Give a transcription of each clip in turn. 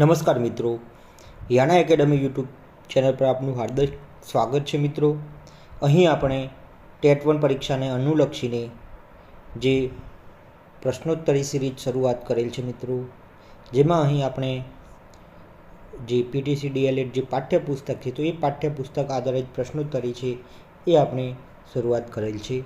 નમસ્કાર મિત્રો. યાના academy YouTube channel પર આપનું હાર્દિક સ્વાગત છે મિત્રો. અહીં આપણે ટેટ વન પરીક્ષાને અનુલક્ષીને જે પ્રશ્નોત્તરી સિરીઝ શરૂઆત કરેલ છે મિત્રો, જેમાં અહીં આપણે જે પીટીસી ડીએલએડ જે પાઠ્યપુસ્તક છે, તો એ પાઠ્યપુસ્તક આધારિત પ્રશ્નોત્તરી છે, એ આપણે શરૂઆત કરેલ છે.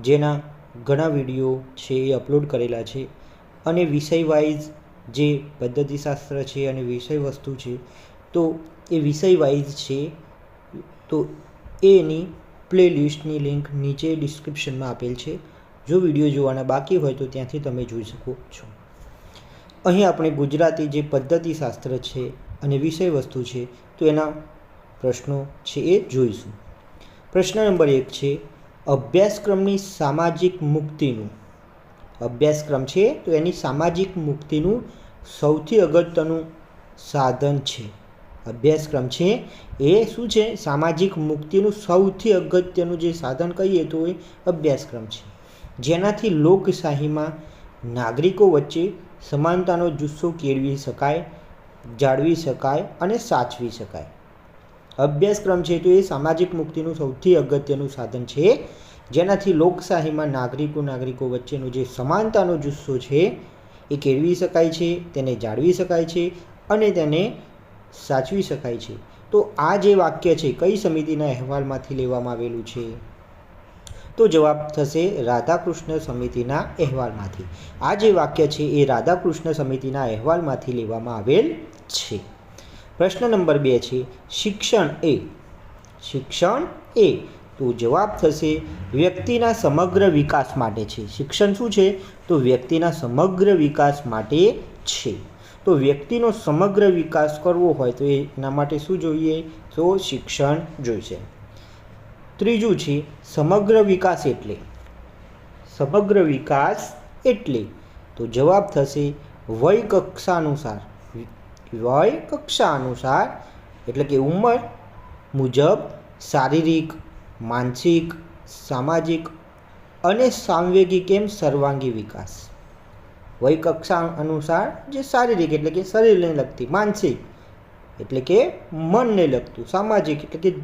જેના ઘણા વીડિયો છે એ અપલોડ કરેલા છે. અને વિષય વાઇઝ જે પદ્ધતિશાસ્ત્ર છે અને વિષય વસ્તુ છે, તો એ વિષય વાઇઝ છે, તો એની પ્લેલિસ્ટની લિંક નીચે ડિસ્ક્રિપ્શનમાં આપેલ છે. જો વીડિયો જોવાના બાકી હોય તો ત્યાંથી તમે જોઈ શકો છો. અહીં આપણે ગુજરાતી જે પદ્ધતિશાસ્ત્ર છે અને વિષય વસ્તુ છે, તો એના પ્રશ્નો છે એ જોઈશું. પ્રશ્ન નંબર એક છે, અભ્યાસક્રમની સામાજિક મુક્તિનું અભ્યાસક્રમ છે, તો એની સામાજિક મુક્તિનું સૌથી અગત્યનું સાધન છે. અભ્યાસક્રમ છે એ શું છે? સામાજિક મુક્તિનું સૌથી અગત્યનું જે સાધન કહીએ તો એ અભ્યાસક્રમ છે. જેનાથી લોકશાહીમાં નાગરિકો વચ્ચે સમાનતાનો જુસ્સો કેળવી શકાય, જાળવી શકાય અને સાચવી શકાય. અભ્યાસક્રમ છે તો એ સામાજિક મુક્તિનું સૌથી અગત્યનું સાધન છે. જેનાથી લોકશાહીમાં નાગરિકો નાગરિકો વચ્ચેનો જે સમાનતાનો જુસ્સો છે, એ કેળવી શકાય છે, તેને જાળવી શકાય છે અને તેને સાચવી શકાય છે. તો આ જે વાક્ય છે, કઈ સમિતિના અહેવાલમાંથી લેવામાં આવેલું છે? તો જવાબ થશે રાધાકૃષ્ણ સમિતિના અહેવાલમાંથી. આ જે વાક્ય છે, એ રાધાકૃષ્ણ સમિતિના અહેવાલમાંથી લેવામાં આવેલ છે. પ્રશ્ન નંબર બે છે, શિક્ષણ એ. શિક્ષણ એ. તો જવાબ થશે વ્યક્તિના સમગ્ર વિકાસ માટે છે. શિક્ષણ શું છે? તો વ્યક્તિના સમગ્ર વિકાસ માટે છે. તો વ્યક્તિનો સમગ્ર વિકાસ કરવો હોય તો એના માટે શું જોઈએ? તો શિક્ષણ જોઈશે. ત્રીજું છે સમગ્ર વિકાસ એટલે. સમગ્ર વિકાસ એટલે. તો જવાબ થશે વય કક્ષા અનુસાર. વય કક્ષા અનુસાર એટલે કે ઉંમર મુજબ શારીરિક માનસિક, સામાજિક અને સાંવેગિક એમ સર્વાંગી વિકાસ. વય કક્ષા અનુસાર જે શારીરિક એટલે કે શરીરને લગતી, માનસિક એટલે કે મનને લગતું, સામાજિક એટલે કે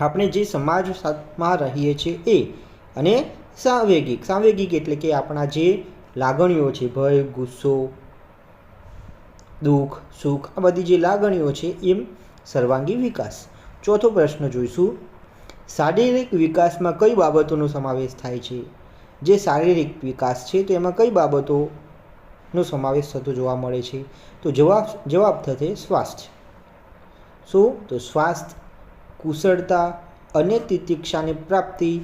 આપણે જે સમાજમાં રહીએ છીએ એ અને સાંવેગિક સાંવેગિક એટલે કે આપણા જે લાગણીઓ છે, ભય, ગુસ્સો, દુઃખ, સુખ, આ બધી જે લાગણીઓ છે એમ સર્વાંગી વિકાસ. ચોથો પ્રશ્ન જોઈશું. શારીરિક વિકાસમાં કઈ બાબતોનો સમાવેશ થાય છે? જે શારીરિક વિકાસ છે, તો એમાં કઈ બાબતોનો સમાવેશ થતો જોવા મળે છે? તો જવાબ જવાબ થશે સ્વાસ્થ્ય. શું? તો સ્વાસ્થ્ય, કુશળતા અને તિતિક્ષાની પ્રાપ્તિ,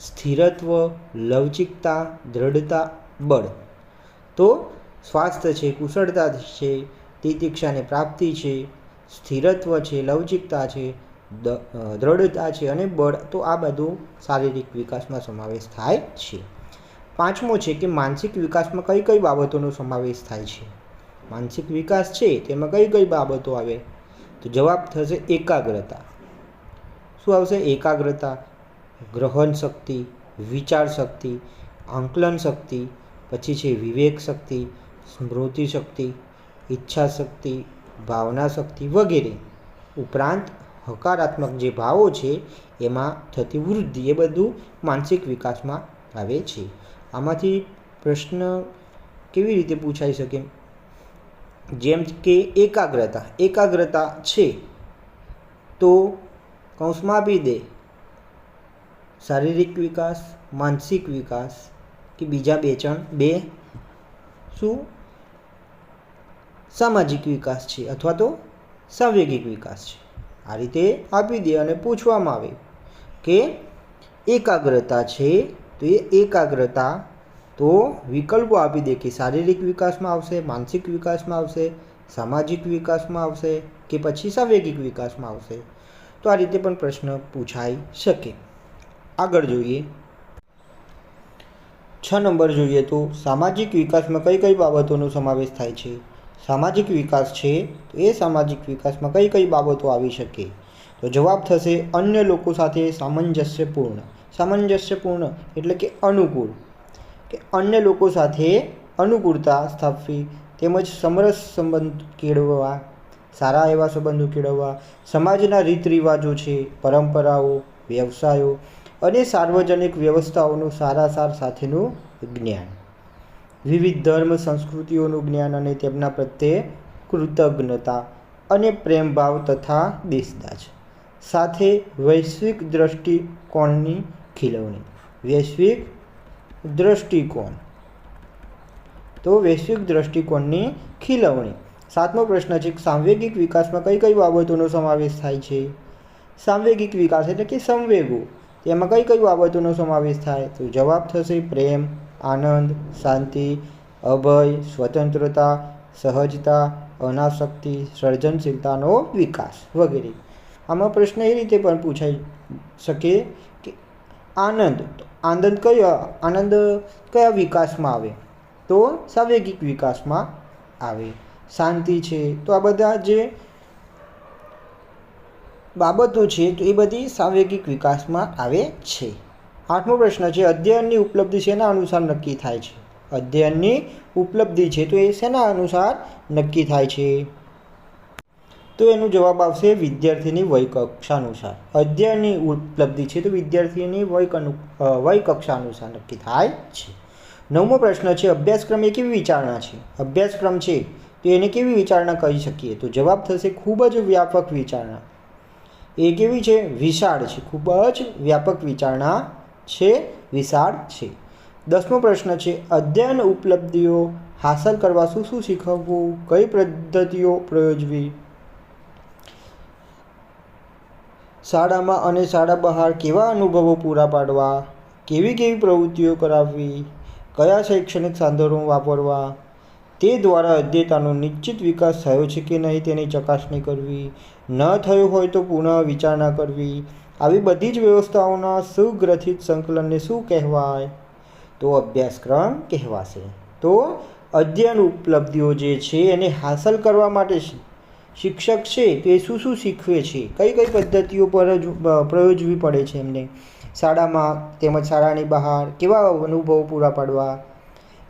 સ્થિરત્વ, લવચિકતા, દ્રઢતા, બળ. તો સ્વાસ્થ્ય છે, કુશળતા છે, તિતિક્ષાની પ્રાપ્તિ છે, સ્થિરત્વ છે, લવચિકતા છે દ્રઢતા છે અને બળ, તો આ બધું શારીરિક વિકાસમાં સમાવેશ થાય છે. પાંચમો છે કે માનસિક વિકાસમાં કઈ કઈ બાબતોનો સમાવેશ થાય છે? માનસિક વિકાસ છે તેમાં કઈ કઈ બાબતો આવે? તો જવાબ થશે એકાગ્રતા. શું આવશે? એકાગ્રતા, ગ્રહણ શક્તિ, વિચાર શક્તિ, આંકલન શક્તિ, પછી છે વિવેક શક્તિ, સ્મૃતિ શક્તિ, ઈચ્છા શક્તિ, ભાવના શક્તિ વગેરે. ઉપરાંત હકારાત્મક જે ભાવો છે, એમાં થતી વૃદ્ધિ એ બધું માનસિક વિકાસમાં આવે છે. આમાંથી પ્રશ્ન કેવી રીતે પૂછાઈ શકે? જેમ કે એકાગ્રતા. એકાગ્રતા છે તો કૌંસમાં આપી દે. શારીરિક વિકાસ, માનસિક વિકાસ કે બીજા બે ચણ, બે શું? સામાજિક વિકાસ છે અથવા તો સાંવેગિક વિકાસ છે. આ રીતે આપી દે અને પૂછવામાં આવે કે એકાગ્રતા છે તો એ એકાગ્રતા તો વિકલ્પો આપી દે કે શારીરિક વિકાસમાં આવશે, માનસિક વિકાસમાં આવશે, સામાજિક વિકાસમાં આવશે કે પછી સાંવેગિક વિકાસમાં આવશે. તો આ રીતે પણ પ્રશ્ન પૂછાઈ શકે. આગળ જોઈએ. છ નંબર જોઈએ તો સામાજિક વિકાસમાં કઈ કઈ બાબતોનો સમાવેશ થાય છે? સામાજિક વિકાસ છે, તો એ સામાજિક વિકાસમાં કઈ કઈ બાબતો આવી શકે? તો જવાબ થશે, અન્ય લોકો સાથે સામંજસ્યપૂર્ણ. સામંજસ્યપૂર્ણ એટલે કે અનુકૂળ. કે અન્ય લોકો સાથે અનુકૂળતા સ્થાપવી, તેમજ સમરસ સંબંધ કેળવવા, સારા એવા સંબંધો કેળવવા, સમાજના રીત રિવાજો છે, પરંપરાઓ, વ્યવસાયો અને સાર્વજનિક વ્યવસ્થાઓનું સારા સાર સાથેનું જ્ઞાન. વિવિધ ધર્મ, સંસ્કૃતિઓનું જ્ઞાન અને તેમના પ્રત્યે કૃતજ્ઞતા અને પ્રેમભાવ તથા દેશદાજ સાથે વૈશ્વિક દ્રષ્ટિકોણની ખીલવણી. વૈશ્વિક દ્રષ્ટિકોણ. તો વૈશ્વિક દ્રષ્ટિકોણની ખીલવણી. સાતમો પ્રશ્ન છે સાંવેગિક વિકાસમાં કઈ કઈ બાબતોનો સમાવેશ થાય છે? સાંવેગિક વિકાસ એટલે કે સંવેગો. તેમાં કઈ કઈ બાબતોનો સમાવેશ થાય? તો જવાબ થશે પ્રેમ આનંદ, શાંતિ, અભય, સ્વતંત્રતા, સહજતા અનાસક્તિ સર્જનશીલતાનો વિકાસ વગેરે. આમાં પ્રશ્ન એ રીતે પણ પૂછાઈ શકે કે આનંદ આનંદ કયો, આનંદ કયા વિકાસમાં આવે? તો સાવેગિક વિકાસમાં આવે. શાંતિ છે, તો આ બધા જે બાબતો છે, તો એ બધી સાંવેગિક વિકાસમાં આવે છે. આઠમો પ્રશ્ન છે, અધ્યયનની ઉપલબ્ધિ શેના અનુસાર નક્કી થાય છે? અધ્યયનની ઉપલબ્ધિ છે, તો એ શેના અનુસાર નક્કી થાય છે? તો એનો જવાબ આવશે વિદ્યાર્થીની વય કક્ષા અનુસાર. અધ્યયનની ઉપલબ્ધિ છે, તો વિદ્યાર્થીની વય વય કક્ષા અનુસાર નક્કી થાય છે. નવમો પ્રશ્ન છે, અભ્યાસક્રમ એ કેવી વિચારણા છે? અભ્યાસક્રમ છે, તો એને કેવી વિચારણા કહી શકીએ? તો જવાબ થશે, ખૂબ જ વ્યાપક વિચારણા. એ કેવી છે? વિશાળ છે, ખૂબ જ વ્યાપક વિચારણા છે, વિશાળ છે. દસમો પ્રશ્ન છે, અધ્યયન ઉપલબ્ધિઓ હાંસલ કરવા શું શું શીખવવું? કઈ પદ્ધતિઓ પ્રયોજવી? શાળામાં અને શાળા બહાર કેવા અનુભવો પૂરા પાડવા? કેવી કેવી પ્રવૃત્તિઓ કરાવવી? કયા શૈક્ષણિક સાધનો વાપરવા? તે દ્વારા અધ્યતાનો નિશ્ચિત વિકાસ થયો છે કે નહીં તેની ચકાસણી કરવી. ન થયો હોય તો પુનઃ વિચારણા કરવી. આવી બધી જ વ્યવસ્થાઓના સુગ્રથિત સંકલનને શું કહેવાય? તો અભ્યાસક્રમ કહેવાશે. તો અધ્યયન ઉપલબ્ધિઓ જે છે એને હાંસલ કરવા માટે શિક્ષક છે તે શું શું શીખવે છે? કઈ કઈ પદ્ધતિઓ પર પ્રયોજવી પડે છે એમને? શાળામાં તેમજ શાળાની બહાર કેવા અનુભવો પૂરા પાડવા?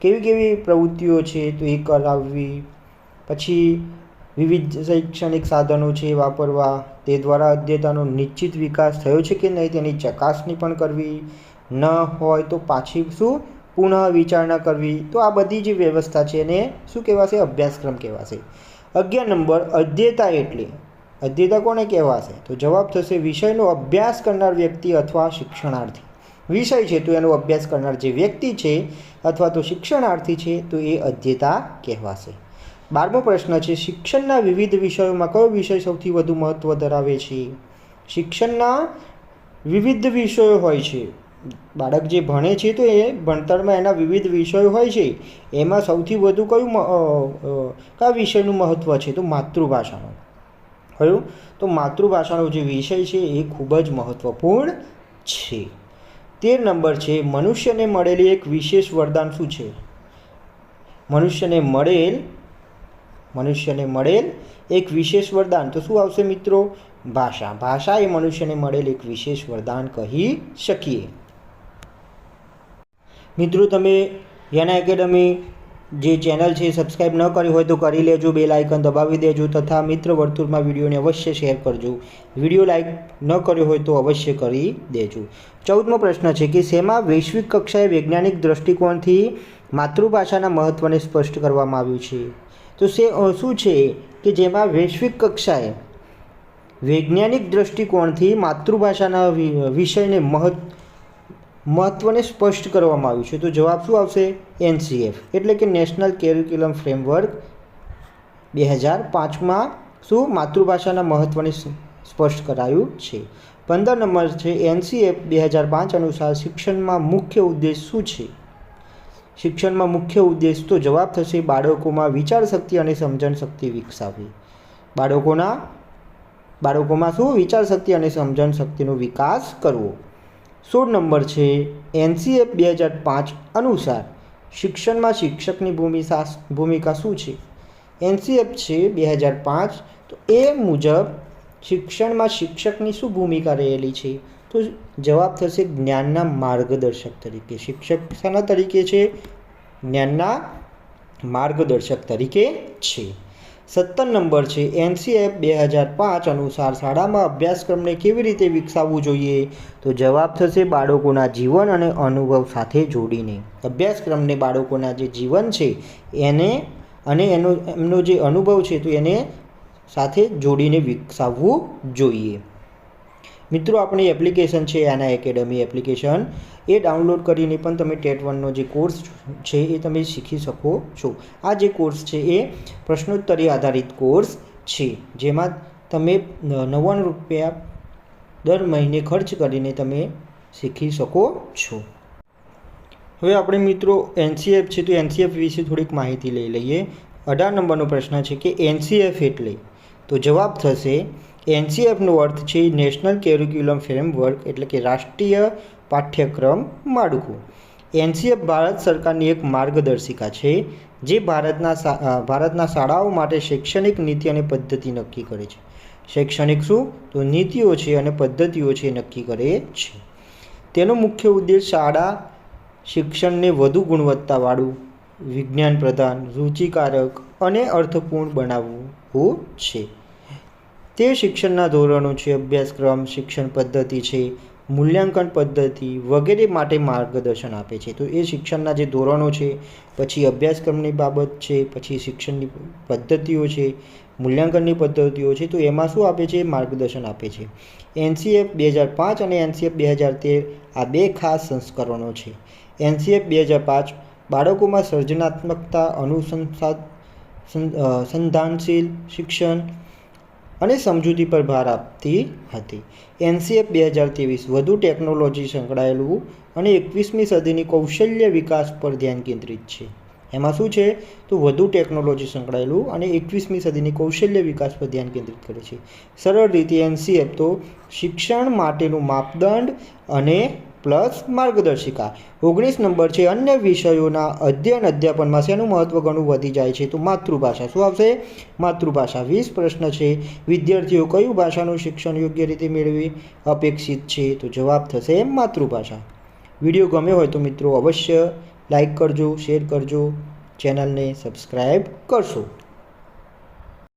કેવી કેવી પ્રવૃત્તિઓ છે તો એ કરાવવી? પછી વિવિધ શૈક્ષણિક સાધનો છે વાપરવા. તે દ્વારા અધ્યતાનો નિશ્ચિત વિકાસ થયો છે કે નહીં તેની ચકાસણી પણ કરવી. ન હોય તો પાછી શું? પુનઃ વિચારણા કરવી. તો આ બધી જે વ્યવસ્થા છે એને શું કહેવાશે? અભ્યાસક્રમ કહેવાશે. અગિયાર નંબર અધ્યતા એટલે. અધ્યતા કોને કહેવાશે? તો જવાબ થશે વિષયનો અભ્યાસ કરનાર વ્યક્તિ અથવા શિક્ષણાર્થી. વિષય છે તો એનો અભ્યાસ કરનાર જે વ્યક્તિ છે અથવા તો શિક્ષણાર્થી છે તો એ અધ્યતા કહેવાશે. બારમો પ્રશ્ન છે, શિક્ષણના વિવિધ વિષયોમાં કયો વિષય સૌથી વધુ મહત્ત્વ ધરાવે છે? શિક્ષણના વિવિધ વિષયો હોય છે. બાળક જે ભણે છે તો એ ભણતરમાં એના વિવિધ વિષયો હોય છે. એમાં સૌથી વધુ કયું કયા વિષયનું મહત્ત્વ છે? તો માતૃભાષાનું. કયું તો માતૃભાષાનો જે વિષય છે એ ખૂબ જ મહત્ત્વપૂર્ણ છે. તેર નંબર છે, મનુષ્યને મળેલી એક વિશેષ વરદાન શું છે? મનુષ્યને મળેલ મનુષ્યને મળેલ એક વિશેષ વરદાન. તો શું આવશે મિત્રો? ભાષા. ભાષા એ મનુષ્યને મળેલ એક વિશેષ વરદાન કહી શકીએ. મિત્રો, તમે યાના એકેડમી જે ચેનલ છે સબસ્ક્રાઈબ ન કરી હોય તો કરી લેજો બે લાઇકન દબાવી દેજો તથા મિત્ર વર્તુળમાં વિડીયોને અવશ્ય શેર કરજો. વીડિયો લાઇક ન કર્યો હોય તો અવશ્ય કરી દેજો. ચૌદમો પ્રશ્ન છે કે શેમાં વૈશ્વિક કક્ષાએ વૈજ્ઞાનિક દૃષ્ટિકોણથી માતૃભાષાના મહત્ત્વને સ્પષ્ટ કરવામાં આવ્યું છે? તો સે શું છે કે જેમાં વૈશ્વિક કક્ષાએ વૈજ્ઞાનિક દૃષ્ટિકોણથી માતૃભાષાના વિષયને મહત્વ મહત્ત્વને સ્પષ્ટ કરવામાં આવ્યું છે. તો જવાબ શું આવશે? એનસીએફ. એટલે કે નેશનલ કેરિક્યુલમ ફ્રેમવર્ક બે હજાર પાંચમાં શું માતૃભાષાના મહત્ત્વને સ્પષ્ટ કરાયું છે. પંદર નંબર છે, એનસીએફ બે હજાર પાંચ અનુસાર શિક્ષણમાં મુખ્ય ઉદ્દેશ શું છે? શિક્ષણમાં મુખ્ય ઉદ્દેશ તો જવાબ થશે બાળકોમાં વિચાર શક્તિ અને સમજણ શક્તિ વિકસાવવી. બાળકોના, બાળકોમાં શું વિચાર શક્તિ અને સમજણ શક્તિનો વિકાસ કરવો? સોળ નંબર છે, એનસીએફ બે હજાર પાંચ અનુસાર શિક્ષણમાં શિક્ષકની ભૂમિકા ભૂમિકા શું છે? એનસીએફ છે બે હજાર પાંચ, તો એ મુજબ શિક્ષણમાં શિક્ષકની શું ભૂમિકા રહેલી છે? તો જવાબ થશે જ્ઞાનના માર્ગદર્શક તરીકે. શિક્ષક શાના તરીકે છે? જ્ઞાનના માર્ગદર્શક તરીકે છે. સત્તર નંબર છે. એનસીએફ બે હજાર પાંચ અનુસાર શાળામાં અભ્યાસક્રમને કેવી રીતે વિકસાવવું જોઈએ? તો જવાબ થશે બાળકોના જીવન અને અનુભવ સાથે જોડીને. અભ્યાસક્રમને બાળકોના જે જીવન છે, એને અને એનો, એમનો જે અનુભવ છે, તો એને સાથે જોડીને વિકસાવવું જોઈએ. મિત્રો, આપણી એપ્લિકેશન છે એના એકેડમી એપ્લિકેશન એ ડાઉનલોડ કરીને પણ તમે ટેટ વનનો જે કોર્સ છે એ તમે શીખી શકો છો. આ જે કોર્સ છે એ પ્રશ્નોત્તરી આધારિત કોર્સ છે, જેમાં તમે નવ્વાણું રૂપિયા દર મહિને ખર્ચ કરીને તમે શીખી શકો છો. હવે આપણે મિત્રો, એનસીએફ છે, તો એનસીએફ વિશે થોડીક માહિતી લઈ લઈએ. અઢાર નંબરનો પ્રશ્ન છે કે એનસીએફ એટલે? તો જવાબ થશે એનસીએફનો અર્થ છે નેશનલ કેરિક્યુલમ ફ્રેમવર્ક એટલે કે રાષ્ટ્રીય પાઠ્યક્રમ માળખું. એનસીએફ ભારત સરકારની એક માર્ગદર્શિકા છે, જે ભારતના ભારતના શાળાઓ માટે શૈક્ષણિક નીતિ અને પદ્ધતિ નક્કી કરે છે. શૈક્ષણિક શું? તો નીતિઓ છે અને પદ્ધતિઓ છે એ નક્કી કરે છે. તેનો મુખ્ય ઉદ્દેશ શાળા શિક્ષણને વધુ ગુણવત્તાવાળું, વિજ્ઞાન પ્રધાન, રુચિકારક અને અર્થપૂર્ણ બનાવવું છે. તે શિક્ષણના ધોરણો છે, અભ્યાસક્રમ, શિક્ષણ પદ્ધતિ છે, મૂલ્યાંકન પદ્ધતિ વગેરે માટે માર્ગદર્શન આપે છે. તો એ શિક્ષણના જે ધોરણો છે, પછી અભ્યાસક્રમની બાબત છે, પછી શિક્ષણની પદ્ધતિઓ છે, મૂલ્યાંકનની પદ્ધતિઓ છે, તો એમાં શું આપે છે? માર્ગદર્શન આપે છે. એનસીએફ બે હજાર પાંચ અને એનસીએફ બે હજાર તેર આ બે ખાસ સંસ્કરણો છે. એનસીએફ બે હજાર પાંચ બાળકોમાં સર્જનાત્મકતા, અનુસંસાદ, સં- સંધાનશીલ શિક્ષણ અને સમજૂતી પર ભાર આપતી હતી. એનસીએફ બે હજાર ત્રેવીસ વધુ ટેકનોલોજી સંકળાયેલું અને એકવીસમી સદીની કૌશલ્ય વિકાસ પર ધ્યાન કેન્દ્રિત છે. એમાં શું છે? તો વધુ ટેકનોલોજી સંકળાયેલું અને એકવીસમી સદીની કૌશલ્ય વિકાસ પર ધ્યાન કેન્દ્રિત કરે છે. સરળ રીતે એનસીએફ તો શિક્ષણ માટેનું માપદંડ અને પ્લસ માર્ગદર્શિકા. ઓગણીસ નંબર છે, અન્ય વિષયોના અધ્યયન અધ્યાપનમાં શેનું મહત્ત્વ ઘણું વધી જાય છે? તો માતૃભાષા. શું આવશે? માતૃભાષા. વીસ પ્રશ્ન છે. વિદ્યાર્થીઓ કયું ભાષાનું શિક્ષણ યોગ્ય રીતે મેળવી અપેક્ષિત છે? તો જવાબ થશે માતૃભાષા. વીડિયો ગમ્યો હોય તો મિત્રો અવશ્ય લાઈક કરજો, શેર કરજો, ચેનલને સબસ્ક્રાઈબ કરશો.